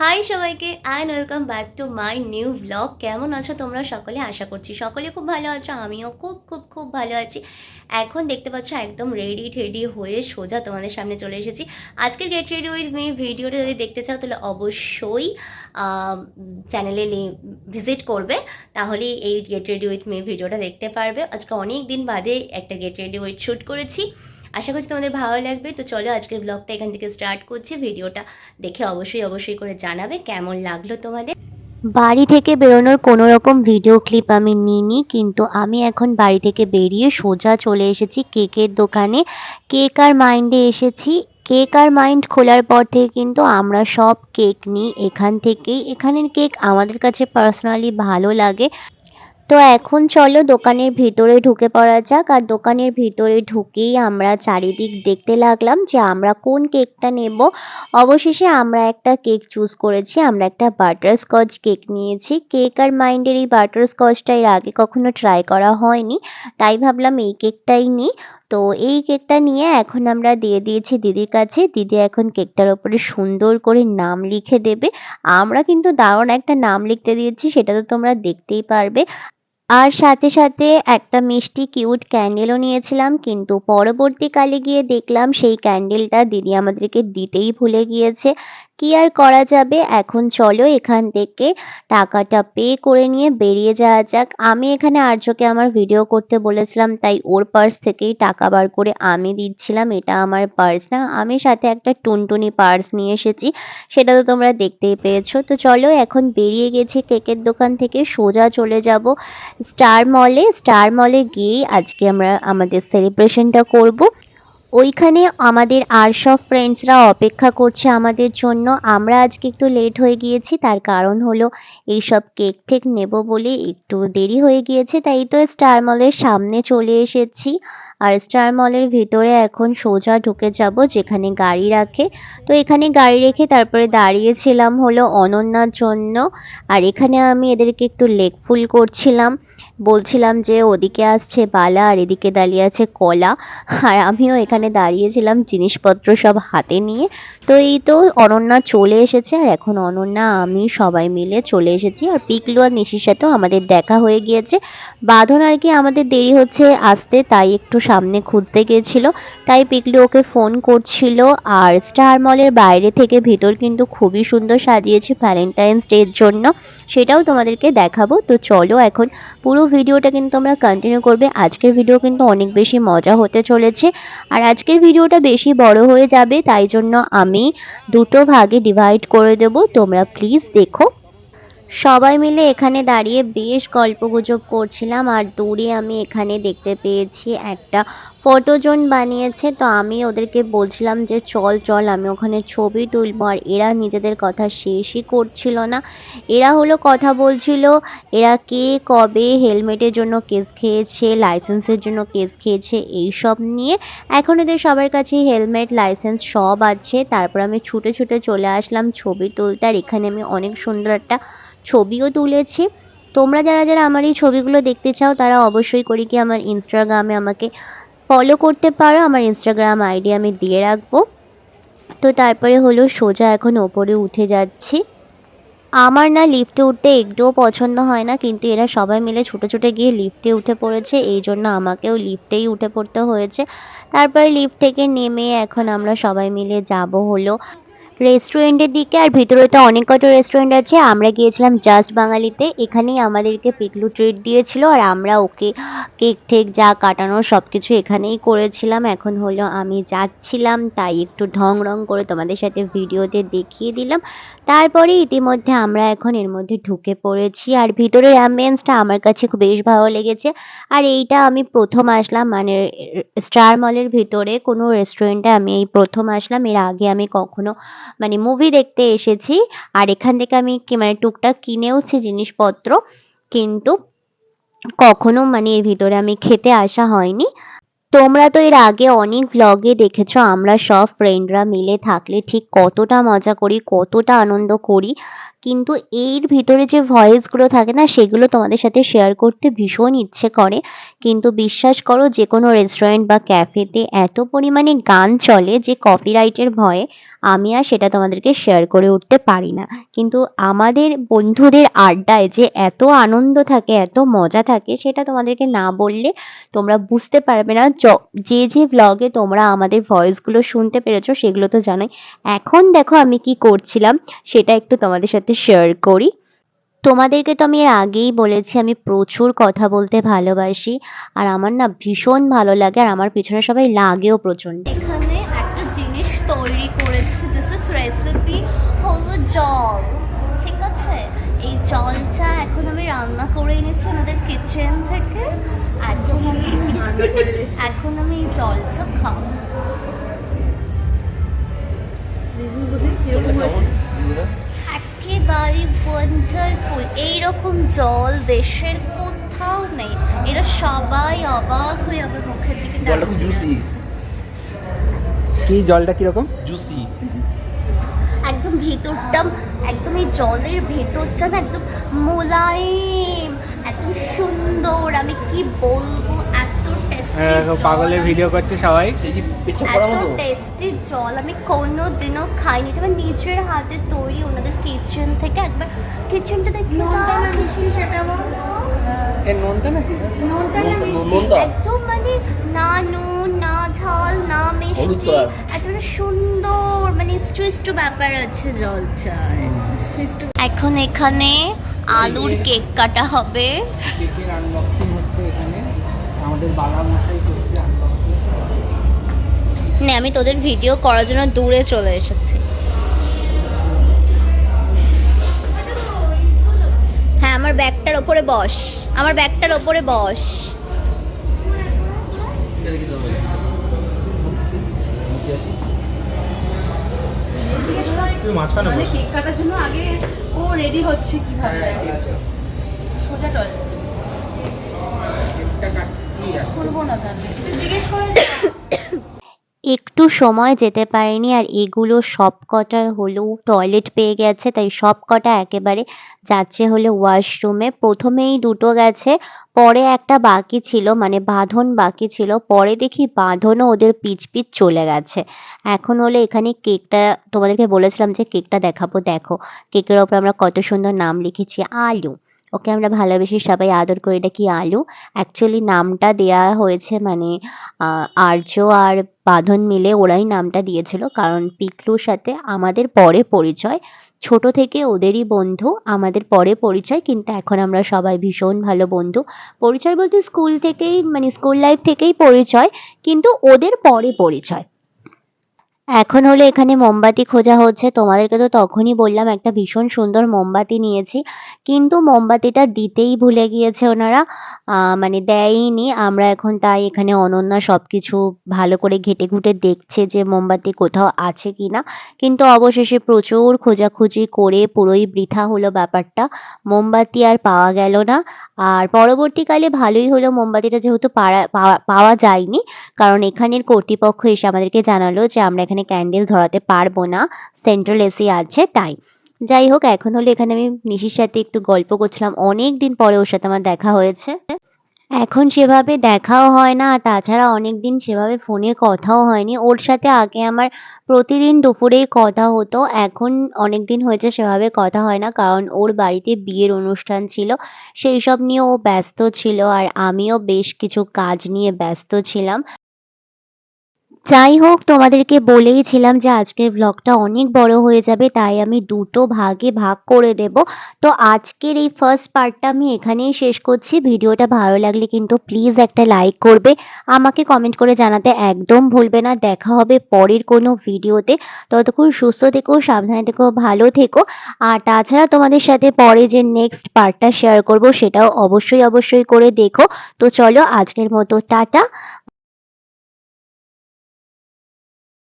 High সবাইকে and welcome back to my new blog কেমন আছো তোমরা সকলে? আশা করছি সকলে খুব ভালো আছো, আমিও খুব খুব খুব ভালো আছি। এখন দেখতে পাচ্ছ একদম রেডি টেডি হয়ে সোজা তোমাদের সামনে চলে এসেছি। আজকের গেট রেডি উইথ মি ভিডিওটা যদি দেখতে চাও, তাহলে অবশ্যই চ্যানেলে ভিজিট করবে। তাহলেই এই গেট রেডি উইথ মি ভিডিওটা দেখতে পারবে। আজকে অনেক দিন বাদে একটা গেট রেডি উইথ শ্যুট করেছি। আশা করছি তোমাদের ভালো লাগবে। তো চলো আজকের ব্লগটা এখান থেকে স্টার্ট করছি। ভিডিওটা দেখে অবশ্যই অবশ্যই করে জানাবে কেমন লাগল তোমাদের। বাড়ি থেকে বেরোনোর কোনো রকম ভিডিও ক্লিপ আমি নিইনি, কিন্তু আমি এখন বাড়ি থেকে বেরিয়ে সোজা চলে এসেছি কেকের দোকানে। কেক আর মাইন্ডে এসেছি। কেক আর মাইন্ড খোলার পর থেকে কিন্তু আমরা সব কেক নিই এখান থেকেই। এখানের কেক আমাদের কাছে পার্সোনালি ভালো লাগে। তো এখন চলো দোকানের ভিতরে ঢুকে পড়া যাক। আর দোকানের ভিতরে ঢুকেই আমরা চারিদিক দেখতে লাগলাম যে আমরা কোন কেকটা নেব। অবশেষে আমরা একটা কেক চুজ করেছি। আমরা একটা বাটার স্কচ কেক নিয়েছি। কেক আর মাইন্ডের এই বাটার স্কচটা এর আগে কখনো ট্রাই করা হয়নি। তাই ভাবলাম এই কেকটাই নিই। তো এই কেকটা নিয়ে এখন আমরা দিয়ে দিয়েছি দিদির কাছে। দিদি এখন কেকটার ওপরে সুন্দর করে নাম লিখে দেবে। আমরা কিন্তু দারুণ একটা নাম লিখতে দিয়েছি, সেটা তো তোমরা দেখতেই পারবে। আর সাথে সাথে একটা মিষ্টি কিউট ক্যান্ডেলও নিয়েছিলাম, কিন্তু পরবর্তীকালে গিয়ে দেখলাম সেই ক্যান্ডেলটা দিদি আমাদেরকে দিতেই ভুলে গিয়েছে। কি আর করা যাবে? এখন চলো এখান থেকে টাকাটা পে করে নিয়ে বেরিয়ে যাওয়া যাক। আমি এখানে আর্যকে আমার ভিডিও করতে বলেছিলাম, তাই ওর পার্স থেকেই টাকা বার করে আমি দিচ্ছিলাম। এটা আমার পার্স না, আমি সাথে একটা টুনটুনি পার্স নিয়ে এসেছি, সেটা তো তোমরা দেখতেই পেয়েছ। তো চলো এখন বেরিয়ে গেছি কেকের দোকান থেকে, সোজা চলে যাব। স্টার মলে স্টার মলে গিয়ে আজকে আমরা আমাদের সেলিব্রেশনটা করব। ওইখানে আমাদের আর সব ফ্রেন্ডসরা অপেক্ষা করছে আমাদের জন্য। আমরা আজকে একটু লেট হয়ে গিয়েছি, তার কারণ হলো এইসব কেক টেক নেব বলে একটু দেরি হয়ে গিয়েছে, তাই তো স্টার মলের সামনে চলে এসেছি। আর স্টার মলের ভিতরে এখন সোজা ঢুকে যাব যেখানে গাড়ি রাখে। তো এখানে গাড়ি রেখে তারপরে দাঁড়িয়েছিলাম হলো অনন্যার জন্য। আর এখানে আমি এদেরকে একটু লেগ ফুল করছিলাম। বলছিলাম যে ওদিকে আসছে বালা আর এদিকে দাঁড়িয়ে আছে কলা। আর আমিও এখানে দাঁড়িয়েছিলাম জিনিসপত্র সব হাতে নিয়ে। তো এই তো অনন্যা চলে এসেছে আর এখন অনন্যা, আমি সবাই মিলে চলে এসেছি। আর পিকলু আর নিশির সাথেও আমাদের দেখা হয়ে গিয়েছে। বাঁধন আর কি আমাদের দেরি হচ্ছে আসতে, তাই একটু সামনে খুঁজতে গিয়েছিল তাই পিকলু ওকে ফোন করছিল। আর স্টার মলের বাইরে থেকে ভিতর কিন্তু খুবই সুন্দর সাজিয়েছে ভ্যালেন্টাইন্স ডের জন্য। সেটাও তোমাদেরকে দেখাবো। তো চলো এখন পুরো ভিডিওটা কিন্তু আমরা কন্টিনিউ করবে। আজকের ভিডিও কিন্তু অনেক বেশি মজা হতে চলেছে। আর আজকের ভিডিওটা বেশি বড় হয়ে যাবে, তাই জন্য আমি দুটো ভাগে ডিভাইড করে দেব। তোমরা প্লিজ দেখো। সবাই মিলে এখানে দাঁড়িয়ে বেশ গল্পগুজব করছিলাম। আর দূরে আমি এখানে দেখতে পেয়েছি একটা ফটো জোন বানিয়েছে, তো আমি ওদেরকে বলছিলাম যে, চল চল, আমি ওখানে ছবি তুলবো। আর এরা নিজেদের কথা শেষই করছিল না। এরা হলো কথা বলছিল, এরা কে, কবে হেলমেটের জন্য কেস খেয়েছে, লাইসেন্সের জন্য কেস খেয়েছে এই সব নিয়ে? এখন এদের সবার কাছে হেলমেট, লাইসেন্স সব আছে। তারপর আমি ছুটে ছুটে চলে আসলাম ছবি তুলতে। আর এখানে আমি অনেক সুন্দর একটা ছবিও তুলেছি। তোমরা যারা যারা আমার এই ছবিগুলো দেখতে চাও, তারা অবশ্যই করি কি আমার ইনস্টাগ্রামে আমাকে ফলো করতে পারো, আমার ইনস্টাগ্রাম আইডি আমি দিয়ে রাখব। তো তারপরে হলো সোজা এখন ওপরে উঠে যাচ্ছি। আমার না লিফটে উঠতে একটুও পছন্দ হয় না, কিন্তু এরা সবাই মিলে ছুটে ছুটে গিয়ে লিফটে উঠে পড়েছে, এই জন্য আমাকেও লিফটেই উঠে পড়তে হয়েছে। তারপরে লিফট থেকে নেমে এখন আমরা সবাই মিলে যাব হলো রেস্টুরেন্টের দিকে আর ভিতরে তো অনেক কটা রেস্টুরেন্ট আছে। আমরা গিয়েছিলাম জাস্ট বাঙালিতে। এখানেই আমাদেরকে পিকলু ট্রিট দিয়েছিল আর আমরা ওকে কেক ঠেক যা কাটানো সব কিছু এখানেই করেছিলাম। এখন হলো আমি যাচ্ছিলাম, তাই একটু ঢং রং করে তোমাদের সাথে ভিডিওতে দেখিয়ে দিলাম। তারপরে ইতিমধ্যে আমরা এখন এর মধ্যে ঢুকে পড়েছি। আর ভিতরের অ্যাম্বিয়েন্সটা আমার কাছে খুব বেশ ভালো লেগেছে। আর এইটা আমি প্রথম আসলাম মানে স্টার মলের ভিতরে, কোনো রেস্টুরেন্টে আমি এই প্রথম আসলাম। এর আগে আমি কখনো মানে মুভি দেখতে এসেছি। আর এখান থেকে আমি মানে টুকটাক কিনেওছি জিনিসপত্র, কিন্তু কখনো মানে এর ভিতরে আমি খেতে আসা হয়নি। তোমরা তো এর আগে অনেক ব্লগে দেখেছ, আমরা সব ফ্রেন্ডরা মিলে থাকলে ঠিক কতটা মজা করি, কতটা আনন্দ করি। কিন্তু এর ভিতরে যে ভয়েসগুলো থাকে না, সেগুলো তোমাদের সাথে শেয়ার করতে ভীষণ ইচ্ছে করে। কিন্তু বিশ্বাস করো, যে কোনো রেস্টুরেন্ট বা ক্যাফেতে এত পরিমাণে গান চলে যে কপিরাইটের ভয়ে আমি আর সেটা তোমাদেরকে শেয়ার করে উঠতে পারি না। কিন্তু আমাদের বন্ধুদের আড্ডায় যে এত আনন্দ থাকে, এত মজা থাকে, সেটা তোমাদেরকে না বললে তোমরা বুঝতে পারবে না। য- যে ব্লগে তোমরা আমাদের ভয়েসগুলো শুনতে পেরেছ, সেগুলো তো জানোই। এখন দেখো আমি কি করছিলাম, সেটা একটু তোমাদের সাথে শেয়ার করি। তোমাদেরকে তো আমি এর আগেই বলেছি আমি প্রচুর কথা বলতে ভালোবাসি। আর আমার না ভীষণ ভালো লাগে আর আমার পিছনে সবাই লাগেও প্রচণ্ড এখানে একটা জিনিস তৈরি করেছি দিস ইজ রেসিপি হলো জল ঠিক আছে? এই জলটা এখন আমি রান্না করে এনেছি ওনাদের কিচেন থেকে। এখন আমি এখন আমি এই জলটা খাব। একেবারে ওয়ান্ডারফুল এইরকম জল দেশের কোথাও নেই। এরা সবাই অবাক হয়ে আমার মুখের দিকে জলটা খুব জুসি কি জলটা কীরকম? জুসি একদম ভেতরটা একদম এই জলের ভেতরটা না একদম মোলায়েম। একদম সুন্দর আমি কি বলব? এত পাগলের ভিডিও করছে সবাই। টেস্টি জল। আমি কোনো দিনও খাইনি। তবে নিজের হাতে তৈরি ওনাদের কিচেন থেকে একবার কিচেনটা দেখি নোনতা না মিষ্টি সেটা এর নুনটা নাকি নোনতা না মিষ্টি। একদম মানে না নুন না ঝাল না মিষ্টি। একটা সুন্দর মানে ব্যাপার আছে জলটার এখন এখানে আলুর কেক কাটা হবে। কেকের আনবক্সিং আমাদের করছে আমি তোদের ভিডিও করার জন্য দূরে চলে এসেছি। হ্যাঁ আমার ব্যাগটার ওপরে বস। আমার ব্যাগটার ওপরে বস। তুই মাঝখানে মানে কেক কাটার জন্য আগে ও রেডি হচ্ছে কীভাবে? সোজা টল করব না জিজ্ঞেস একটু সময় যেতে পারেনি আর এগুলো সব কটা হলো টয়লেট পেয়ে গেছে, তাই সব কটা একেবারে যাচ্ছে হলে ওয়াশরুমে প্রথমেই দুটো গেছে, পরে একটা বাকি ছিল মানে বাঁধন বাকি ছিল, পরে দেখি বাঁধনও ওদের পিচ পিচ চলে গেছে। এখন হলে এখানে কেকটা, তোমাদেরকে বলেছিলাম যে কেকটা দেখাবো, দেখো। কেকের ওপর আমরা কত সুন্দর নাম লিখেছি, আলু। ওকে আমরা ভালোবেসে সবাই আদর করে। ডাকি আলু? অ্যাকচুয়ালি নামটা দেয়া হয়েছে মানে আর্য আর বাঁধন মিলে ওরাই নামটা দিয়েছিল। কারণ পিকলুর সাথে আমাদের পরে পরিচয়। ছোট থেকে ওদেরই বন্ধু, আমাদের পরে পরিচয়, কিন্তু এখন আমরা সবাই ভীষণ ভালো বন্ধু। পরিচয় বলতে স্কুল থেকেই মানে স্কুল লাইফ থেকেই পরিচয়, কিন্তু ওদের পরে পরিচয়। এখন হলো এখানে মোমবাতি খোঁজা হচ্ছে। তোমাদেরকে তো তখনই বললাম, একটা ভীষণ সুন্দর মোমবাতি নিয়েছি। কিন্তু মোমবাতিটা দিতেই ভুলে গিয়েছে ওনারা। মানে দেয়নি আমরা এখন তাই এখানে অনন্যা সব কিছু ভালো করে ঘেটে ঘুটে দেখছে যে মোমবাতি কোথাও আছে কি না কিন্তু অবশেষে প্রচুর খোঁজাখুঁজি করে পুরোই বৃথা হলো ব্যাপারটা। মোমবাতি আর পাওয়া গেল না। আর পরবর্তীকালে ভালোই হলো মোমবাতিটা, যেহেতু পাওয়া যায়নি। কারণ এখানের কর্তৃপক্ষ এসে আমাদেরকে জানালো যে আমরা এখানে ক্যান্ডেল ধরাতে পারব না সেন্ট্রাল এসি আছে তাই। যাই হোক, এখন হলে এখানে আমি নিশির সাথে একটু গল্প করছিলাম অনেক দিন পরে ওর সাথে আমার দেখা হয়েছে। এখন সেভাবে দেখাও হয় না তাছাড়া অনেক দিন সেভাবে ফোনে কথাও হয়নি। ওর সাথে আগে আমার প্রতিদিন দুপুরেই কথা হতো, এখন অনেক দিন হয়েছে সেভাবে কথা হয় না, কারণ ওর বাড়িতে বিয়ের অনুষ্ঠান ছিল, সেই সব নিয়ে ও ব্যস্ত ছিল, আর আমিও বেশ কিছু কাজ নিয়ে ব্যস্ত ছিলাম। যাই হোক তোমাদেরকে বলেইছিলাম যে আজকের ব্লগটা অনেক বড় হয়ে যাবে, তাই আমি দুটো ভাগে ভাগ করে দেব। তো আজকের এই ফার্স্ট পার্টটা আমি এখানেই শেষ করছি। ভিডিওটা ভালো লাগলে কিন্তু প্লিজ একটা লাইক করবে। আমাকে কমেন্ট করে জানাতে একদম ভুলবে না। দেখা হবে পরের কোনো ভিডিওতে। ততক্ষণ সুস্থ থেকো, সাবধানে থেকো, ভালো থেকো। আর তাছাড়া তোমাদের সাথে পরে যে নেক্সট পার্টটা শেয়ার করব, সেটাও অবশ্যই অবশ্যই করে দেখো। তো চলো, আজকের মতো, টাটা।